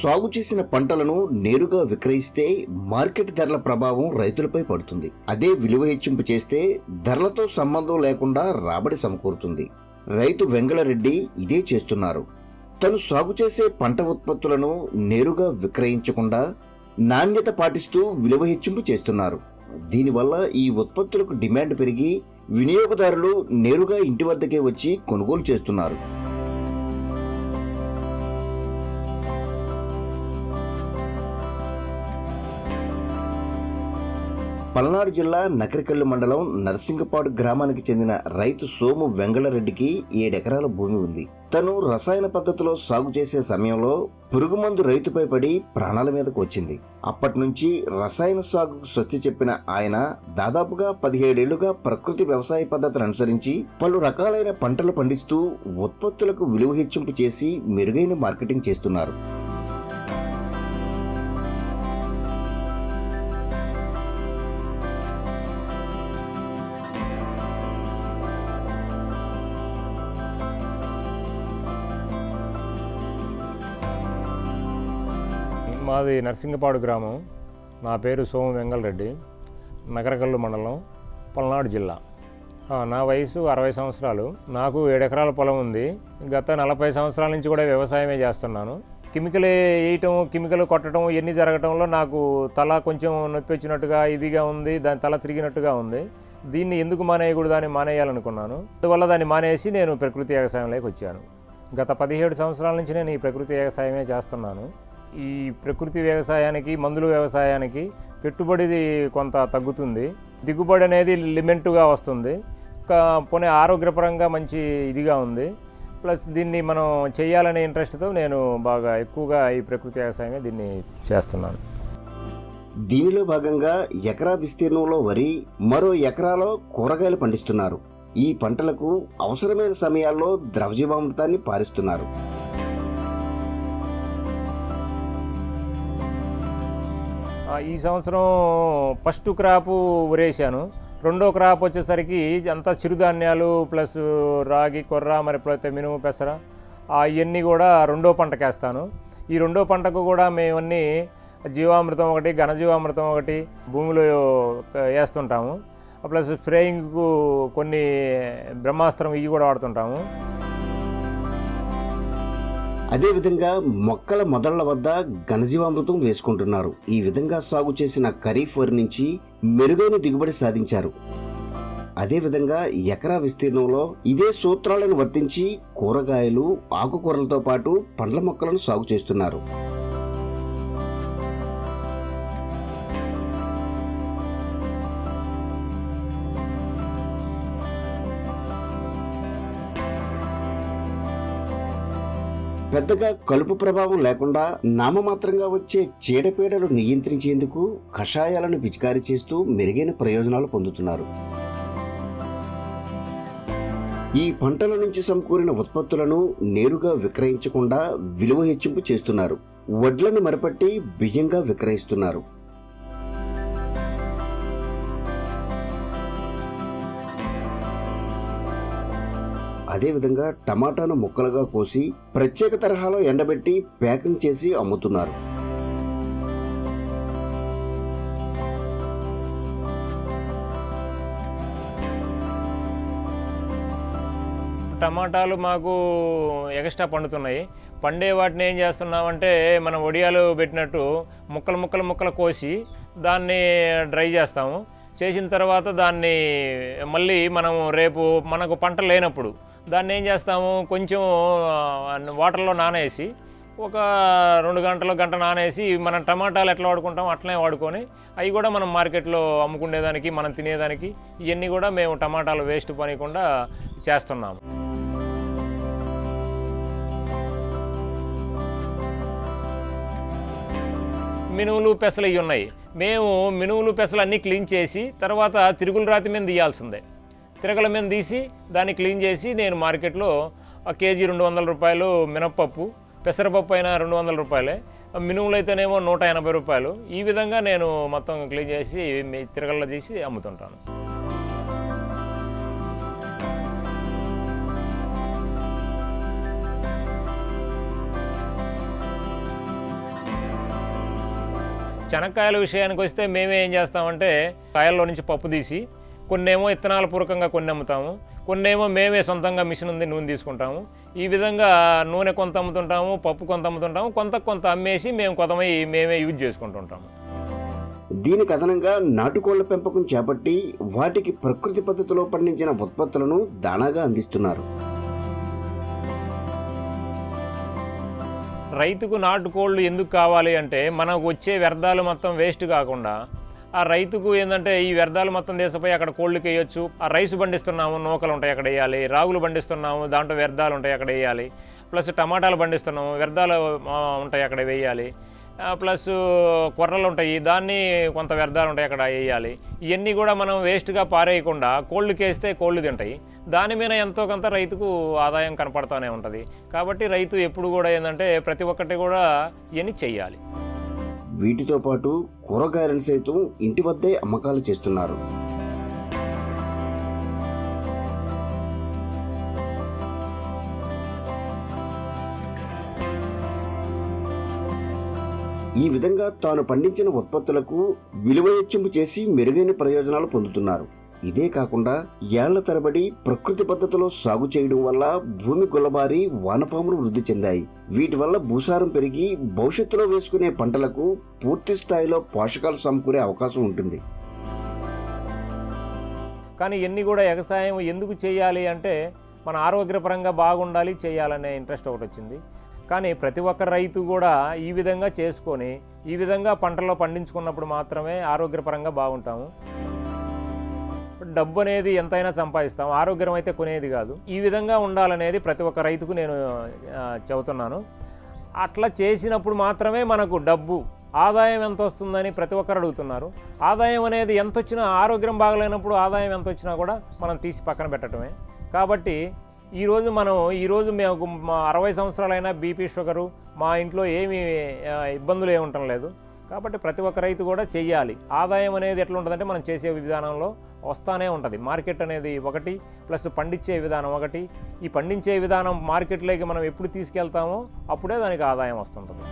సాగు చేసిన పంటలను నేరుగా విక్రయిస్తే మార్కెట్ ధరల ప్రభావం రైతులపై పడుతుంది. అదే విలువ హెచ్చింపు చేస్తే ధరలతో సంబంధం లేకుండా రాబడి సమకూరుతుంది. రైతు వెంగళరెడ్డి ఇదే చేస్తున్నారు. తను సాగు చేసే పంట ఉత్పత్తులను నేరుగా విక్రయించకుండా నాణ్యత పాటిస్తూ విలువ హెచ్చింపు చేస్తున్నారు. దీనివల్ల ఈ ఉత్పత్తులకు డిమాండ్ పెరిగి వినియోగదారులు నేరుగా ఇంటి వద్దకే వచ్చి కొనుగోలు చేస్తున్నారు. పల్నాడు జిల్లా నకరికల్లు మండలం నర్సింగపాడు గ్రామానికి చెందిన రైతు సోము వెంగళరెడ్డికి ఏడెకరాల భూమి ఉంది. తను రసాయన పద్ధతిలో సాగు చేసే సమయంలో పురుగుమందు రైతుపై పడి ప్రాణాల మీదకు వచ్చింది. అప్పటి నుంచి రసాయన సాగుకు స్వస్తి చెప్పిన ఆయన దాదాపుగా పదిహేడేళ్ళుగా ప్రకృతి వ్యవసాయ పద్ధతిని అనుసరించి పలు రకాలైన పంటలు పండిస్తూ ఉత్పత్తులకు విలువ హెచ్చింపు చేసి మెరుగైన మార్కెటింగ్ చేస్తున్నారు. మాది నర్సింగపాడు గ్రామం. నా పేరు సోము వెంగళరెడ్డి. నగరకల్లు మండలం పల్నాడు జిల్లా. నా వయసు అరవై సంవత్సరాలు. నాకు ఏడెకరాల పొలం ఉంది. గత నలభై సంవత్సరాల నుంచి కూడా వ్యవసాయమే చేస్తున్నాను. కెమికల్ వేయటం కెమికల్ కొట్టడం ఇవన్నీ జరగటంలో నాకు తల కొంచెం నొప్పి వచ్చినట్టుగా ఇదిగా ఉంది. దాని తల తిరిగినట్టుగా ఉంది. దీన్ని ఎందుకు మానేయకూడదు అని మానేయాలనుకున్నాను. అందువల్ల దాన్ని మానేసి నేను ప్రకృతి వ్యవసాయంలోకి వచ్చాను. గత పదిహేడు సంవత్సరాల నుంచి నేను ఈ ప్రకృతి వ్యవసాయమే చేస్తున్నాను. ఈ ప్రకృతి వ్యవసాయానికి మందుల వ్యవసాయానికి పెట్టుబడి కొంత తగ్గుతుంది. దిగుబడి అనేది లిమిట్గా వస్తుంది. పోనీ ఆరోగ్యపరంగా మంచి ఇదిగా ఉంది. ప్లస్ దీన్ని మనం చేయాలనే ఇంట్రెస్ట్తో నేను బాగా ఎక్కువగా ఈ ప్రకృతి వ్యవసాయమే దీన్ని చేస్తున్నాను. దీనిలో భాగంగా ఎకరా విస్తీర్ణంలో వరి మరో ఎకరాలో కూరగాయలు పండిస్తున్నారు. ఈ పంటలకు అవసరమైన సమయాల్లో ద్రవజీవామృతాన్ని పారిస్తున్నారు. ఈ సంవత్సరం ఫస్ట్ క్రాపు ఉరేసాను రెండో క్రాప్ వచ్చేసరికి అంతా చిరుధాన్యాలు ప్లస్ రాగి కొర్ర మరి మినుము పెసర అవన్నీ కూడా రెండో పంటకేస్తాను. ఈ రెండో పంటకు కూడా మేమన్నీ జీవామృతం ఒకటి ఘనజీవామృతం ఒకటి భూమిలో వేస్తుంటాము. ప్లస్ స్ప్రేయింగ్కు కొన్ని బ్రహ్మాస్త్రం ఇవి కూడా వాడుతుంటాము. అదేవిధంగా మొక్కల మొదళ్ళ వద్ద ఘనజీవామృతం వేసుకుంటున్నారు. ఈ విధంగా సాగు చేసిన ఖరీఫ్ వరి నుంచి మెరుగైన దిగుబడి సాధించారు. అదేవిధంగా ఎకరా విస్తీర్ణంలో ఇదే సూత్రాలను వర్తించి కూరగాయలు ఆకుకూరలతో పాటు పండ్ల మొక్కలను సాగు చేస్తున్నారు. పెద్దగా కలుపు ప్రభావం లేకుండా నామమాత్రంగా వచ్చే చీడపీడలు నియంత్రించేందుకు కషాయాలను పిచికారీ చేస్తూ మెరుగైన ప్రయోజనాలు పొందుతున్నారు. ఈ పంటల నుంచి సమకూరిన ఉత్పత్తులను నేరుగా విక్రయించకుండా విలువ హెచ్చింపు చేస్తున్నారు. వడ్లను మరపట్టి బియ్యంగా విక్రయిస్తున్నారు. అదేవిధంగా టమాటాను ముక్కలుగా కోసి ప్రత్యేక తరహాలో ఎండబెట్టి ప్యాకింగ్ చేసి అమ్ముతున్నారు. టమాటాలు మాకు ఎక్స్ట్రా పండుతున్నాయి. పండే వాటిని ఏం చేస్తున్నామంటే మనం వడియాలు పెట్టినట్టు ముక్కలు ముక్కలు ముక్కలు కోసి దాన్ని డ్రై చేస్తాము. చేసిన తర్వాత దాన్ని మళ్ళీ మనం రేపు మనకు పంట లేనప్పుడు దాన్ని ఏం చేస్తాము? కొంచెం వాటర్లో నానేసి ఒక రెండు గంటలు గంట నానేసి మనం టమాటాలు ఎట్లా వాడుకుంటాం అట్లనే వాడుకొని అవి కూడా మనం మార్కెట్లో అమ్ముకునేదానికి మనం తినేదానికి ఇవన్నీ కూడా మేము టమాటాలు వేస్ట్ పనికుండా చేస్తున్నాము. మినువులు పెసలు ఇవి ఉన్నాయి. మేము మినువులు పెసలు అన్నీ క్లీన్ చేసి తర్వాత తిరుగుల రాతి మీద తీయాల్సిందే. తిరగల మీద తీసి దాన్ని క్లీన్ చేసి నేను మార్కెట్లో కేజీ రెండు వందల రూపాయలు మినప్పప్పు పెసరపప్పు అయినా రెండు వందల రూపాయలే. మినుములు అయితేనేమో నూట ఎనభై రూపాయలు. ఈ విధంగా నేను మొత్తం క్లీన్ చేసి మీ తిరగల్లో తీసి అమ్ముతుంటాను. చెనక్కాయల విషయానికి వస్తే మేమే ఏం చేస్తామంటే కాయల్లో నుంచి పప్పు తీసి కొన్నేమో ఇత్తనాల పూర్వకంగా కొన్ని అమ్ముతాము కొన్నేమో మేమే సొంతంగా మిషన్ ఉంది నూనె తీసుకుంటాము. ఈ విధంగా నూనె కొంత అమ్ముతుంటాము పప్పు కొంత అమ్ముతుంటాము కొంత కొంత అమ్మేసి మేము కొంతమై మేమే యూజ్ చేసుకుంటుంటాము. దీనికి అదనంగా నాటుకోళ్ళ పెంపకం చేపట్టి వాటికి ప్రకృతి పద్ధతిలో పండించిన ఉత్పత్తులను దానాగా అందిస్తున్నారు. రైతుకు నాటుకోళ్ళు ఎందుకు కావాలి అంటే మనకు వచ్చే వ్యర్థాలు మొత్తం వేస్ట్ కాకుండా ఆ రైతుకు ఏంటంటే ఈ వ్యర్థాలు మొత్తం దేశపై అక్కడ కోళ్ళకి వేయొచ్చు ఆ రైస్ పండిస్తున్నాము నూకలు ఉంటాయి అక్కడ వేయాలి. రాగులు పండిస్తున్నాము దాంట్లో వ్యర్థాలు ఉంటాయి అక్కడ వేయాలి. ప్లస్ టమాటాలు పండిస్తున్నాము వ్యర్థాలు ఉంటాయి అక్కడ వేయాలి. ప్లస్ కొర్రలు ఉంటాయి దాన్ని కొంత వ్యర్థాలు ఉంటాయి అక్కడ వేయాలి. ఇవన్నీ కూడా మనం వేస్ట్గా పారేయకుండా కోళ్ళకి వేస్తే కోళ్ళు తింటాయి. దాని మీద ఎంతో కొంత రైతుకు ఆదాయం కనపడుతూనే ఉంటుంది. కాబట్టి రైతు ఎప్పుడు కూడా ఏంటంటే ప్రతి ఒక్కటి కూడా ఇవన్నీ చెయ్యాలి. వీటితో పాటు కూరగాయలను సైతం ఇంటి వద్దే అమ్మకాలు చేస్తున్నారు. ఈ విధంగా తాను పండించిన ఉత్పత్తులకు విలువ హెచ్చింపు చేసి మెరుగైన ప్రయోజనాలు పొందుతున్నారు. ఇదే కాకుండా ఏళ్ళ తరబడి ప్రకృతి పద్ధతిలో సాగు చేయడం వల్ల భూమి గుల్లబారి వానపాములు వృద్ధి చెందాయి. వీటి వల్ల భూసారం పెరిగి భవిష్యత్తులో వేసుకునే పంటలకు పూర్తి స్థాయిలో పోషకాలు సమకూరే అవకాశం ఉంటుంది. కానీ ఇవన్నీ కూడా వ్యవసాయం ఎందుకు చేయాలి అంటే మన ఆరోగ్యపరంగా బాగుండాలి చేయాలనే ఇంట్రెస్ట్ ఒకటి వచ్చింది. కానీ ప్రతి ఒక్క రైతు కూడా ఈ విధంగా చేసుకొని ఈ విధంగా పంటల్లో పండించుకున్నప్పుడు మాత్రమే ఆరోగ్యపరంగా బాగుంటాము. డబ్బు అనేది ఎంతైనా సంపాదిస్తాం ఆరోగ్యం అయితే కొనేది కాదు. ఈ విధంగా ఉండాలనేది ప్రతి ఒక్క రైతుకు నేను చెబుతున్నాను. అట్లా చేసినప్పుడు మాత్రమే మనకు డబ్బు ఆదాయం ఎంత వస్తుందని ప్రతి ఒక్కరు అడుగుతున్నారు. ఆదాయం అనేది ఎంత వచ్చినా ఆరోగ్యం బాగలేనప్పుడు ఆదాయం ఎంత వచ్చినా కూడా మనం తీసి పక్కన పెట్టడమే కాబట్టి ఈరోజు మనం ఈరోజు మేము మా అరవై సంవత్సరాలైనా బీపీ షుగరు మా ఇంట్లో ఏమీ ఇబ్బందులు ఏమి ఉండటం లేదు. కాబట్టి ప్రతి ఒక్క రైతు కూడా చెయ్యాలి. ఆదాయం అనేది ఎట్లా ఉంటుందంటే మనం చేసే విధానంలో వస్తానే ఉంటుంది. మార్కెట్ అనేది ఒకటి ప్లస్ పండించే విధానం ఒకటి. ఈ పండించే విధానం మార్కెట్లోకి మనం ఎప్పుడు తీసుకెళ్తామో అప్పుడే దానికి ఆదాయం వస్తుంటుంది.